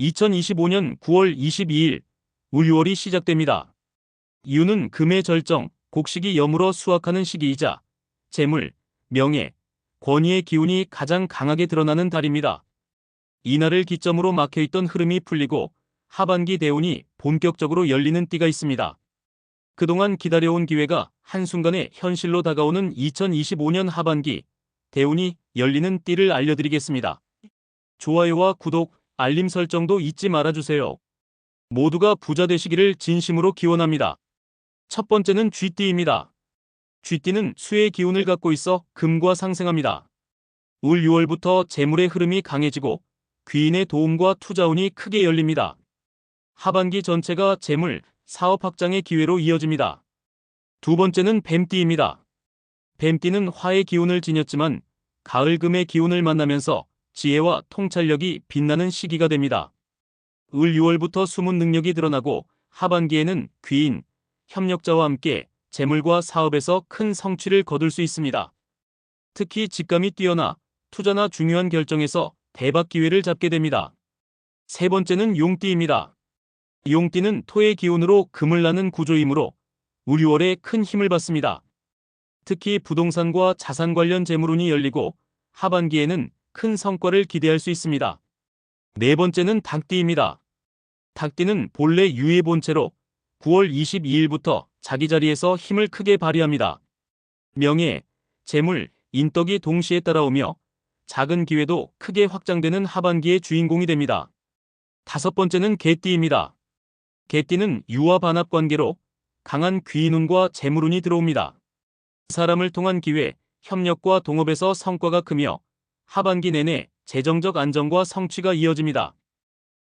2025년 9월 22일 울유월이 시작됩니다. 이유는 금의 절정, 곡식이 여물어 수확하는 시기이자 재물, 명예, 권위의 기운이 가장 강하게 드러나는 달입니다. 이날을 기점으로 막혀있던 흐름이 풀리고 하반기 대운이 본격적으로 열리는 띠가 있습니다. 그동안 기다려온 기회가 한순간에 현실로 다가오는 2025년 하반기 대운이 열리는 띠를 알려드리겠습니다. 좋아요와 구독, 알림 설정도 잊지 말아주세요. 모두가 부자 되시기를 진심으로 기원합니다. 첫 번째는 쥐띠입니다. 쥐띠는 수의 기운을 갖고 있어 금과 상생합니다. 올 6월부터 재물의 흐름이 강해지고 귀인의 도움과 투자운이 크게 열립니다. 하반기 전체가 재물, 사업 확장의 기회로 이어집니다. 두 번째는 뱀띠입니다. 뱀띠는 화의 기운을 지녔지만 가을금의 기운을 만나면서 지혜와 통찰력이 빛나는 시기가 됩니다. 을 6월부터 숨은 능력이 드러나고 하반기에는 귀인, 협력자와 함께 재물과 사업에서 큰 성취를 거둘 수 있습니다. 특히 직감이 뛰어나 투자나 중요한 결정에서 대박 기회를 잡게 됩니다. 세 번째는 용띠입니다. 용띠는 토의 기운으로 금을 나는 구조이므로 우리월에 큰 힘을 받습니다. 특히 부동산과 자산 관련 재물운이 열리고 하반기에는 큰 성과를 기대할 수 있습니다. 네 번째는 닭띠입니다. 닭띠는 본래 유의 본체로 9월 22일부터 자기 자리에서 힘을 크게 발휘합니다. 명예, 재물, 인덕이 동시에 따라오며 작은 기회도 크게 확장되는 하반기의 주인공이 됩니다. 다섯 번째는 개띠입니다. 개띠는 유화 반합 관계로 강한 귀인운과 재물운이 들어옵니다. 사람을 통한 기회, 협력과 동업에서 성과가 크며 하반기 내내 재정적 안정과 성취가 이어집니다.